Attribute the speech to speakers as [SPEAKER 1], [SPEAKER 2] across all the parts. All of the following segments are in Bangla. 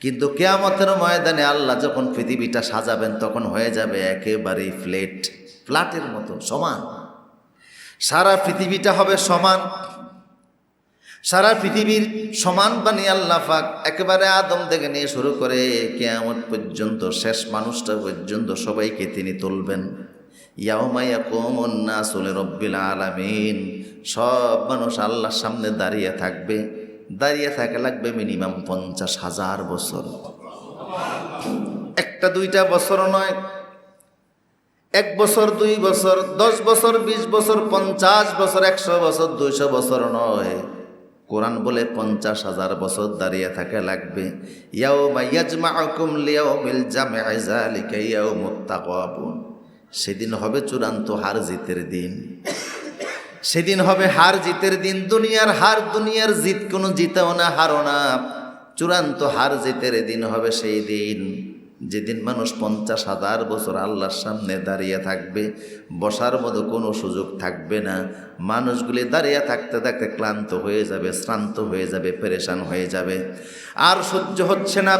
[SPEAKER 1] কিন্তু কেয়ামতের ময়দানে আল্লাহ যখন পৃথিবীটা সাজাবেন, তখন হয়ে যাবে একেবারে ফ্লেট ফ্ল্যাটের মতো, সমান। সারা পৃথিবীটা হবে সমান। সারা পৃথিবীর সমান বানিয়ে আল্লাহ একেবারে আদম থেকে নিয়ে শুরু করে কেয়ামত পর্যন্ত, শেষ মানুষটা পর্যন্ত সবাইকে তিনি তুলবেন। ইয়াউমাইয়া কোমন্না সুলে রব্বিল আলামিন। সব মানুষ আল্লাহর সামনে দাঁড়িয়ে থাকবে। দাঁড়িয়ে থাকা লাগবে মিনিমাম পঞ্চাশ হাজার বছর। একটা দুইটা বছর নয়, এক বছর, দুই বছর, দশ বছর, বিশ বছর, পঞ্চাশ বছর, একশো বছর, দুইশো বছর নয়। কোরআন বলে পঞ্চাশ হাজার বছর দাঁড়িয়ে থাকা লাগবে। সেদিন হবে চূড়ান্ত হার জিতের দিন। সেদিন হবে হার জিতের দিন, দুনিয়ার হার, দুনিয়ার জিত, কোনো জিতেও না হারো না। চূড়ান্ত হার জিতের দিন হবে সেই দিন যেদিন মানুষ পঞ্চাশ হাজার বছর আল্লাহর সামনে দাঁড়িয়ে থাকবে। বসার মতো কোনো সুযোগ থাকবে না। মানুষগুলি দাঁড়িয়ে থাকতে থাকতে ক্লান্ত হয়ে যাবে, শ্রান্ত হয়ে যাবে, পেরেশান হয়ে যাবে। আর সহ্য হচ্ছে না।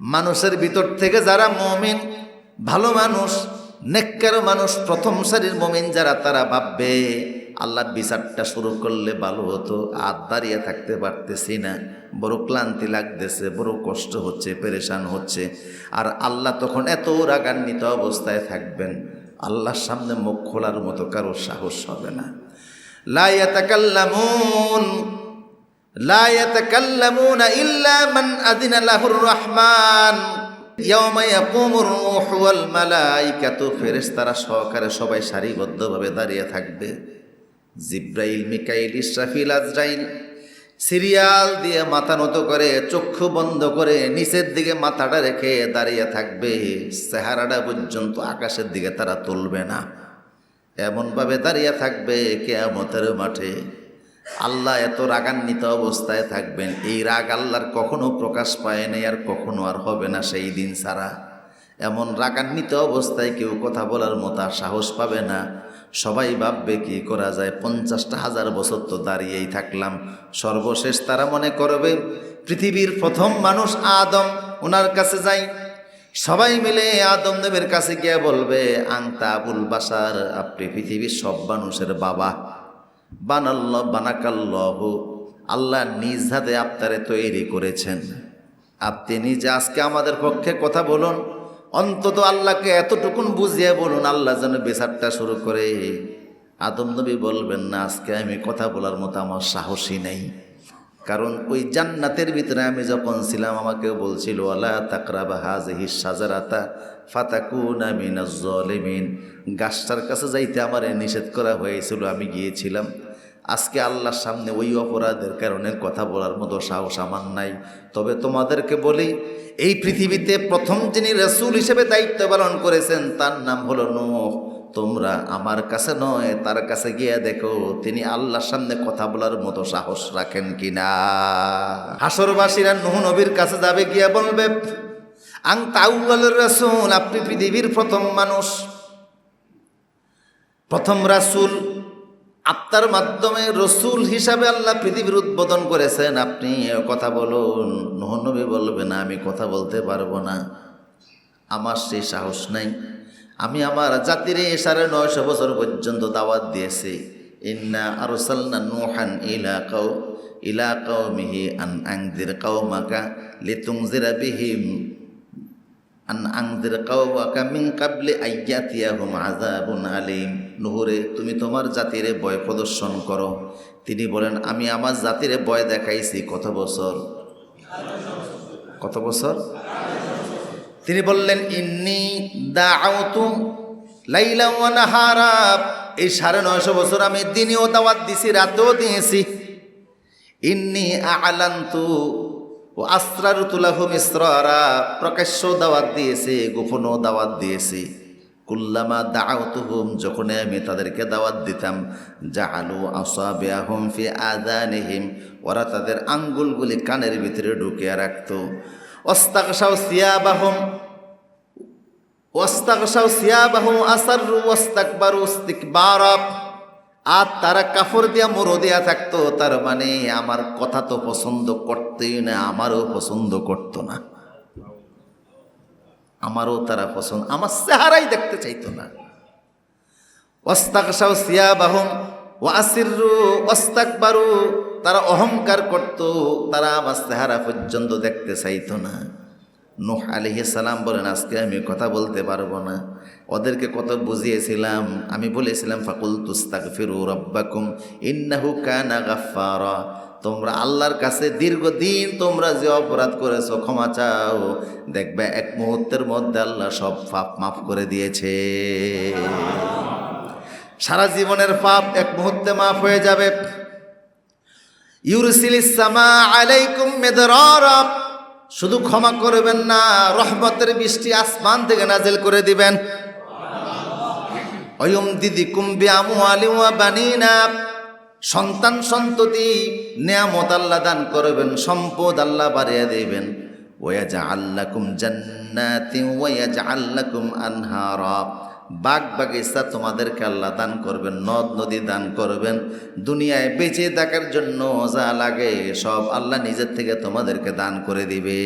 [SPEAKER 1] মানুষের ভিতর থেকে যারা মমিন, ভালো মানুষ, নেককার মানুষ, প্রথম সারির মমিন যারা, তারা ভাববে আল্লাহ বিচারটা শুরু করলে ভালো হতো, আর দাঁড়িয়ে থাকতে পারতেছি না। বড় ক্লান্তি লাগতেছে, বড় কষ্ট হচ্ছে, পেরেশান হচ্ছে। আর আল্লাহ তখন এত রাগান্বিত অবস্থায় থাকবেন, আল্লাহর সামনে মুখ খোলার মতো কারও সাহস হবে না। মান রহমান। সহকারে সবাই সারিবদ্ধভাবে দাঁড়িয়ে থাকবে। জিব্রাইল, মিকাইল, ইসরাফিল, আজরাইল সিরিয়াল দিয়ে মাথা নত করে, চক্ষু বন্ধ করে নিচের দিকে মাথাটা রেখে দাঁড়িয়ে থাকবে। চেহারাটা পর্যন্ত আকাশের দিকে তারা তুলবে না। এমনভাবে দাঁড়িয়ে থাকবে কেয়ামতের মাঠে। আল্লাহ এত রাগান্বিত অবস্থায় থাকবেন। এই রাগ আল্লাহর কখনো প্রকাশ পায় নাই আর কখনো আর হবে না সেই দিন ছাড়া। এমন রাগান্বিত অবস্থায় কেউ কথা বলার মতো সাহস পাবে না। সবাই ভাববে, কি করা যায়? পঞ্চাশটা হাজার বছর তো দাঁড়িয়েই থাকলাম। সর্বশেষ তারা মনে করবে, পৃথিবীর প্রথম মানুষ আদম, ওনার কাছে যাই। সবাই মিলে আদম দেবের কাছে গিয়ে বলবে আংতা আবুল বাসার আপনি পৃথিবীর সব মানুষের বাবা। বানাল্ল বানাকাল্লহ, আল্লাহ নিজ হাতে আপনারে তৈরি করেছেন। আপনি নিজে আজকে আমাদের পক্ষে কথা বলুন। অন্তত আল্লাহকে এতটুকুন বুঝিয়ে বলুন, আল্লাহ যেন বিচারটা শুরু করে। আদম নবী বলবেন, না, আজকে আমি কথা বলার মতো আমার সাহসী নেই। কারণ ওই জান্নাতের ভিতরে আমি যখন ছিলাম, আমাকে বলছিল আল্লাহ তাকরা তাকরাবা হাজহি সাজারাতা ফাতাকুনা মিনাজ জলিমিন গাছটার কাছে যাইতে আমার নিষেধ করা হয়েছিল, আমি গিয়েছিলাম। আজকে আল্লাহর সামনে ওই অপরাধের কারণে কথা বলার মতো সাহস আমার নাই। তবে তোমাদেরকে বলি, এই পৃথিবীতে প্রথম যিনি রসুল হিসেবে দায়িত্ব পালন করেছেন, তার নাম হলো নূহ। তোমরা আমার কাছে নয়, তার কাছে গিয়ে দেখো, তিনি আল্লাহর সামনে কথা বলার মতো সাহস রাখেন কিনা। হাসরবাসীরা নুহ নবীর কাছে যাবে, গিয়ে বলবে, আং তাউল রসুল, আপনি পৃথিবীর প্রথম মানুষ। প্রথম রাসুল আপনার মাধ্যমে রসুল হিসাবে আল্লাহ পৃথিবীর উদ্বোধন করেছেন। আপনি কথা বলুন। নহনবী বলবে, না, আমি কথা বলতে পারব না। আমার সেই সাহস নাই। আমি আমার জাতিরে সাড়ে নয়শো বছর পর্যন্ত দাওয়াত দিয়েছি। ইন্না আরসালনা নুহান ইলা কাউ, ইলা কৌ মিহি আন আংদির কৌ মাকা লিতুং লিতুংজিরা বিহিম। আন আংদির কাউমাকা মিন কাবলি আইয়াতিয়াহুম আযাবুন আলিম। নুহুরে, তুমি তোমার জাতিরে বয় প্রদর্শন করো। তিনি বলেন, আমি আমার জাতিরে ভয় দেখাইছি কত বছর? কত বছর? তিনি বললেন, ইন্নি নাহারা। এই সাড়ে নয়শো বছর আমি দিনেও দাওয়াত দিছি, রাতেও দিয়েছি। ইন্নি আলান্তু ও আসরার তুলাহুম ইসরারা প্রকাশ্য দাওয়াত দিয়েছে, গোপনও দাওয়াত দিয়েছি। কুল্লামা দাআউতুহুম যখন আমি তাদেরকে দাওয়াত দিতাম, জাআলু আসাবিয়াহুম ফি আযানিহিম, ওরা তাদের আঙ্গুলগুলি কানের ভিতরে ঢুকিয়ে রাখতো। ওয়াস্তাগশাউ সিয়াবাহুম ওয়াস্তাগশাউ সিয়াবাহুম আসাররু ওয়াস্তাকবারু ইস্তিকবারা, আর তারা কাপড় দিয়া মোড়ো দেয়া থাকতো, তার মানে আমার কথা তো পছন্দ করতেই না, আমারও পছন্দ করতো না। আমারও তারা পছন্দ। আমার চেহারাই দেখতে চাইতো না। ওস্তাকসাও সিয়াবাহম ও আসিরু ওস্তাকবারু তারা অহংকার করত, তারা আমার চেহারা পর্যন্ত দেখতে চাইতো না। নোহ সালাম বলেন, আজকে আমি কথা বলতে পারব না। ওদেরকে কত বুঝিয়েছিলাম। আমি বলেছিলাম ফাকুল তুস্তাক ফিরু রব্বাকুম, ইন্নাহু কানা গাফফারা। তোমরা আল্লাহর কাছে দীর্ঘদিন তোমরা যে অপরাধ করেছ, ক্ষমা চাও। দেখবে এক মুহূর্তের মধ্যে আল্লাহ সব পাপ মাফ করে দিয়েছে। সারা জীবনের পাপ এক মুহূর্তে মাফ হয়ে যাবে। ইউরসিলিস সামা আলাইকুম মেদরারা। শুধু ক্ষমা করবেন না, রহমতের বৃষ্টি আসমান থেকে নাজেল করে দিবেন। অয়ম দিদি কুম্বি আমু আলিমা বানিনা। সন্তান সন্ততি নেয়ামত আল্লাহ দান করবেন, সম্পদ আল্লাহ বাড়িয়ে দেবেন। ওয়াজা আল্লাকুম জান্নাতি ওয়াজা আল্লাকুম আনহারা। বাগ বাগিচা তোমাদেরকে আল্লাহ দান করবেন, নদ নদী দান করবেন। দুনিয়ায় বেঁচে থাকার জন্য যা লাগে সব আল্লাহ নিজের থেকে তোমাদেরকে দান করে দিবে।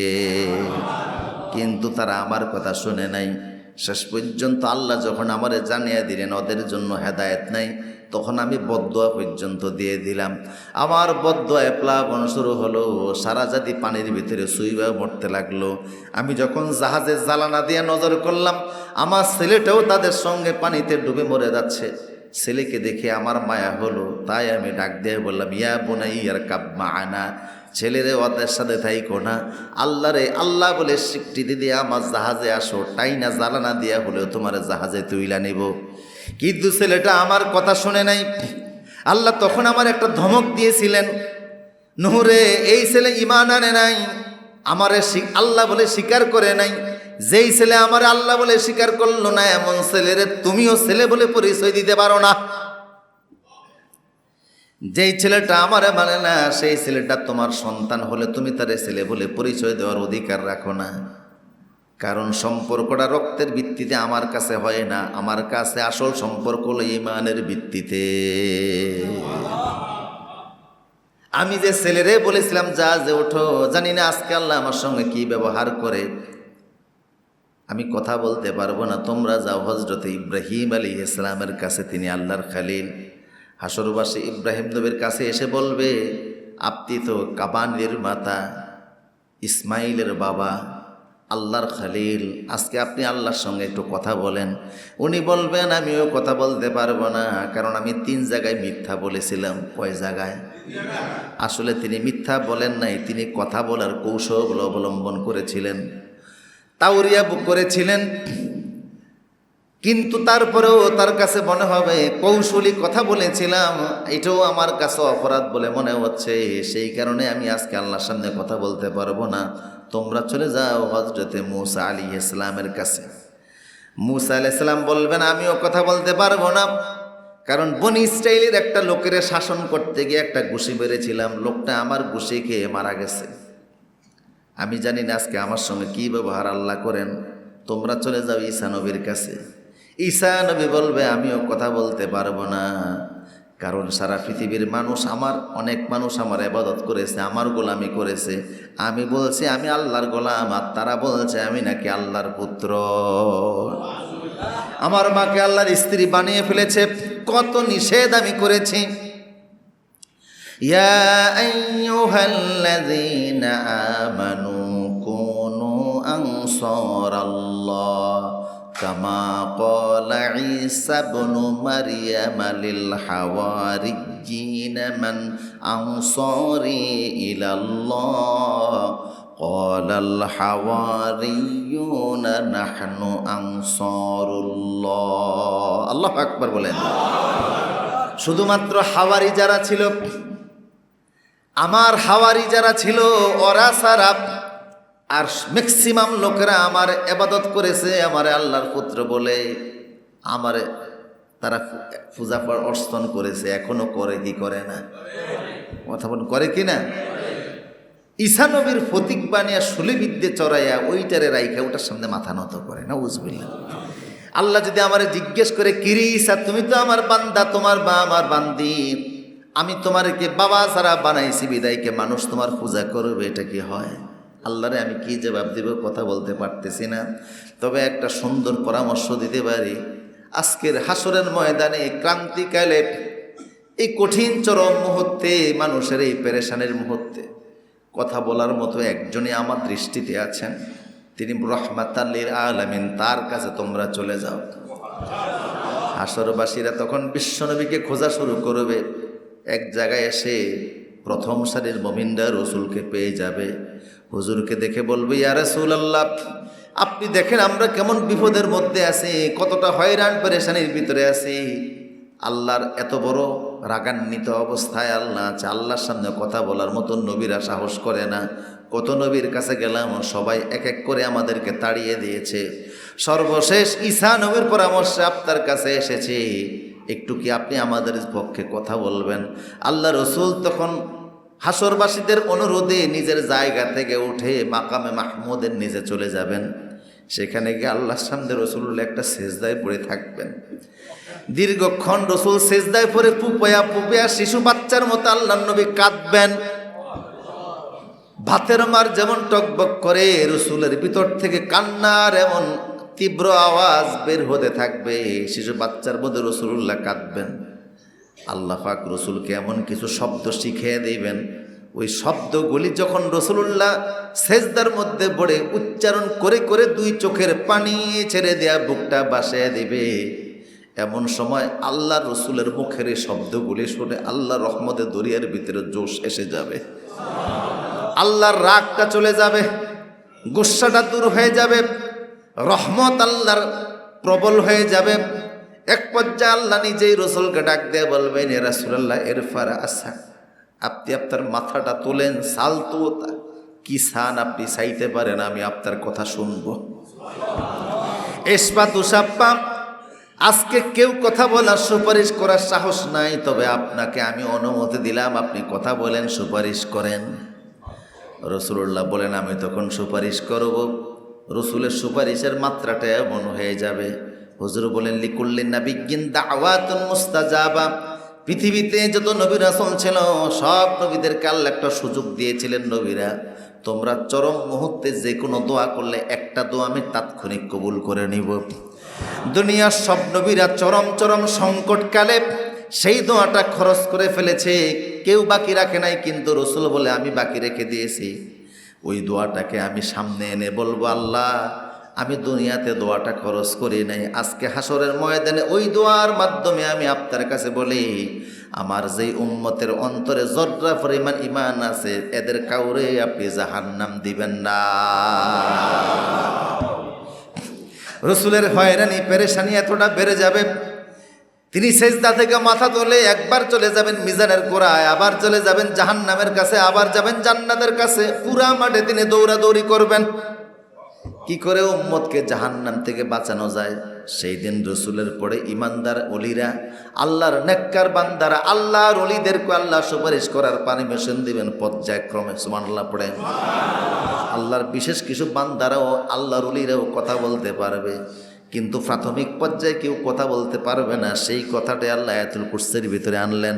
[SPEAKER 1] কিন্তু তারা আমার কথা শুনে নাই। শেষ পর্যন্ত আল্লাহ যখন আমারে জানিয়ে দিলেন, ওদের জন্য হেদায়েত নাই। তখন আমি বদুয়া পর্যন্ত দিয়ে দিলাম। আমার বদুয়ায় প্লাবন শুরু হলো, সারা জাতি পানির ভিতরে সুইবা মরতে লাগল। আমি যখন জাহাজের জ্বালানা দিয়ে নজর করলাম, আমার ছেলেটাও তাদের সঙ্গে পানিতে ডুবে মরে যাচ্ছে। ছেলেকে দেখে আমার মায়া হলো, তাই আমি ডাক দিয়ে বললাম, ইয়া বোনাই আর কাব্মা আনা ছেলেরে ওদের সাথে থাইকো না। আল্লাহ রে আল্লাহ বলে স্বীকৃতি দিয়ে আমার জাহাজে আসো, টাইনা জ্বালানা দিয়া হলেও তোমার জাহাজে তুইলা নিব। কিন্তু ছেলেটা আমার কথা শুনে নাই। আল্লাহ তখন আমার একটা ধমক দিয়েছিলেন, নহরে, এই ছেলে ইমান আনে নাই, আমারে আল্লাহ বলে স্বীকার করে নাই। যেই ছেলে আমার আল্লাহ বলে স্বীকার করল না, এমন ছেলেরে তুমিও ছেলে বলে পরিচয় দিতে পারো না। যেই ছেলেটা আমারে মানে না, সেই ছেলেটা তোমার সন্তান হলে তুমি তারে ছেলে বলে পরিচয় দেওয়ার অধিকার রাখো না। কারণ সম্পর্কটা রক্তের ভিত্তিতে আমার কাছে হয় না, আমার কাছে আসল সম্পর্ক হলো ইমানের ভিত্তিতে। আমি যে ছেলেরে বলেছিলাম, যা যে ওঠো। জানি না আজকে আল্লাহ আমার সঙ্গে কি ব্যবহার করে। আমি কথা বলতে পারব না। তোমরা যাও হজরত ইব্রাহিম আলী ইসলামের কাছে, তিনি আল্লাহর খালিল। হাসরবাসী ইব্রাহিম নবীর কাছে এসে বলবে, আপনি তো কাবানের মাতা, ইসমাইলের বাবা। আল্লাহর খালিল, আজকে আপনি আল্লাহর সঙ্গে একটু কথা বলেন। উনি বলবেন, আমিও কথা বলতে পারব না, কারণ আমি তিন জায়গায় মিথ্যা বলেছিলাম। কয় জায়গায়? আসলে তিনি মিথ্যা বলেন নাই, তিনি কথা বলার কৌশল অবলম্বন করেছিলেন। তাউরিয়া করেছিলেন। কিন্তু তারপরেও তার কাছে মনে হবে, কৌশলী কথা বলেছিলাম, এটাও আমার কাছে অপরাধ বলে মনে হচ্ছে। সেই কারণে আমি আজকে আল্লাহর সামনে কথা বলতে পারব না। তোমরা চলে যাও হজরতে মুসা আলী ইসলামের কাছে। মুসা আলি ইসলাম বলবেন, আমিও কথা বলতে পারব না। কারণ বনি স্টাইলের একটা লোকের শাসন করতে গিয়ে একটা ঘুষি মেরেছিলাম। লোকটা আমার ঘুষি খেয়ে মারা গেছে। আমি জানি না আজকে আমার সঙ্গে কী ব্যবহার আল্লাহ করেন। তোমরা চলে যাও ঈসা নবীর কাছে। ঈশা নবী বলবে, আমিও কথা বলতে পারব না। কারণ সারা পৃথিবীর মানুষ আমার, অনেক মানুষ আমার আবাদত করেছে, আমার গোলামি করেছে। আমি বলছি, আমি আল্লাহর গোলাম, আর তারা বলছে, আমি নাকি আল্লাহর পুত্র। আমার মাকে আল্লাহর স্ত্রী বানিয়ে ফেলেছে। কত নিষেধ আমি করেছি। ইয়া আমানু কোন আংসর আল্লাহ كما قال عيسى بن مريم للحواريين من أنصاري إلى الله قال الحواريون نحن أنصار الله الله أكبر বলেন শুধুমাত্র হাওয়ারি যারা ছিল আমার হাওয়ারি যারা ছিল ওরা সারা আর ম্যাক্সিমাম লোকেরা আমার এবাদত করেছে, আমার আল্লাহর পুত্র বলে আমার তারা পূজা অর্চন করেছে, এখনও করে কি করে না? কথা করে কি না? ঈশা নবীর ফতিক বানিয়া শুলিবিদ্যে চড়াইয়া ওইটারে রাইখা, ওটার সামনে মাথা নত করে না উজবিল্লা আল্লাহ যদি আমার জিজ্ঞেস করে কিরিসা তুমি তো আমার বান্দা, তোমার বা আমার বান্দি, আমি তোমারকে বাবা সারা বানাইছি, বিদায়কে মানুষ তোমার পূজা করবে, এটা কি হয়? আল্লাহরে আমি কি জবাব দিব কথা বলতে পারতেছি না। তবে একটা সুন্দর পরামর্শ দিতে পারি। আজকের হাসরের ময়দানে ক্রান্তিকালে এই কঠিন চরম মুহূর্তে মানুষের এই পেরেশানের মুহূর্তে কথা বলার মতো একজনই আমার দৃষ্টিতে আছেন। তিনি রহমাতাল্লির আলামিন, তার কাছে তোমরা চলে যাও। হাসরবাসীরা তখন বিশ্বনবীকে খোঁজা শুরু করবে। এক জায়গায় এসে প্রথম সারির মমিন্দা রসুলকে পেয়ে যাবে। হুজুরকে দেখে বলবে, ইয়া রাসূল আল্লাহ আপনি দেখেন আমরা কেমন বিপদের মধ্যে আছি, কতটা হয়রান পেরেশানির ভিতরে আছি। আল্লাহর এত বড় রাগান্বিত অবস্থায় আল্লাহ আছে, আল্লাহর সামনে কথা বলার মতন নবীরা সাহস করে না। কত নবীর কাছে গেলাম, সবাই এক এক করে আমাদেরকে তাড়িয়ে দিয়েছে। সর্বশেষ ঈসা নবীর পরামর্শে আপনার কাছে এসেছি। একটু কি আপনি আমাদের পক্ষে কথা বলবেন? আল্লাহ রসুল তখন হাসরবাসীদের অনুরোধে নিজের জায়গা থেকে উঠে মাকামে মাহমুদের নিচে চলে যাবেন। সেখানে গিয়ে আল্লাহর সামনে রসুল্লাহ একটা সেজদায় পড়ে থাকবেন। দীর্ঘক্ষণ রসুল সেজদায় পরে পুপয়া পুপয়া শিশু বাচ্চার মতো আল্লাহ নবী কাঁদবেন। ভাতের মার যেমন টকবক করে রসুলের ভিতর থেকে কান্নার এমন তীব্র আওয়াজ বের হতে থাকবে। শিশু বাচ্চার মধ্যে রসুল্লাহ কাঁদবেন। আল্লাহ পাক রসুলকে এমন কিছু শব্দ শিখিয়ে দিবেন। ওই শব্দগুলি যখন রসুল্লাহ সেজদার মধ্যে পড়ে উচ্চারণ করে করে দুই চোখের পানি ছেড়ে দেয়া বুকটা বাসায় দেবে। এমন সময় আল্লাহ রসুলের মুখের এই শব্দগুলি শুনে আল্লাহ রহমদের দরিয়ার ভিতরে জোশ এসে যাবে। আল্লাহর রাগটা চলে যাবে গুসাটা দূর হয়ে যাবে, রহমত আল্লাহর প্রবল হয়ে যাবে। এক পর্যায়ে আল্লাহ নিজেই রসুলকে ডাক দিয়ে বলবেন, এ রাসুলাল্লাহ, এর ফারা আসা। আপনি আপনার মাথাটা তোলেন, সাল তো কি সান আপনি চাইতে পারেন, আমি আপনার কথা শুনব। এসপা তুষাপ্পা আজকে কেউ কথা বলার সুপারিশ করার সাহস নাই, তবে আপনাকে আমি অনুমতি দিলাম, আপনি কথা বলেন, সুপারিশ করেন। রসুল্লাহ বলেন, আমি তখন সুপারিশ করব। রসুলের সুপারিশের মাত্রাটা এমন হয়ে যাবে হুজুর বলেন লিকুল্লিন না বিজ্ঞান দাওয়াতুন মুস্তাজাবা। পৃথিবীতে যত নবী রাসূল ছিল, সব নবীদেরকে আল্লাহ একটা সুযোগ দিয়েছিলেন নবীরা, তোমরা চরম মুহূর্তে যে কোনো দোয়া করলে একটা দোয়া আমি তাৎক্ষণিক কবুল করে নিব। দুনিয়ার সব নবীরা চরম চরম সংকটকালে সেই দোয়াটা খরচ করে ফেলেছে। কেউ বাকি রাখে নাই, কিন্তু রসুল বলে, আমি বাকি রেখে দিয়েছি। ওই দোয়াটাকে আমি সামনে এনে বলব, আল্লাহ আমি দুনিয়াতে দোয়াটা খরচ করি নাই। আজকে হাসরের ময়দানে ওই দোয়ার মাধ্যমে আমি আপনার কাছে বলি, আমার যেই উম্মতের অন্তরে জর্রা পরিমাণ ইমান আছে, এদের কাউরে আপনি জাহান্নাম দিবেন না। রসুলের হয়রানি, পেরেশানি এতটা বেড়ে যাবে, তিনি সেজদা থেকে মাথা তোলে একবার চলে যাবেন মিজানের গোড়ায়, আবার চলে যাবেন জাহান্নামের কাছে, আবার যাবেন জান্নাতের কাছে। পুরা মাঠে তিনি দৌড়াদৌড়ি করবেন। কি করে উম্মতকে জাহান্নাম থেকে বাঁচানো যায়? সেই দিন রসুলের পরে ইমানদার অলিরা আল্লাহর নেককার বান্দারা আল্লাহর অলিদেরকে আল্লাহ সুপারিশ করার পারমিশন দিবেন পর্যায়ক্রমে সুমান আল্লাহ পড়ে আল্লাহর বিশেষ কিছু বান্দারাও আল্লাহর অলিরাও কথা বলতে পারবে, কিন্তু প্রাথমিক পর্যায়ে কেউ কথা বলতে পারবে না। সেই কথাটাই আল্লাহ আয়াতুল কুরসির ভিতরে আনলেন।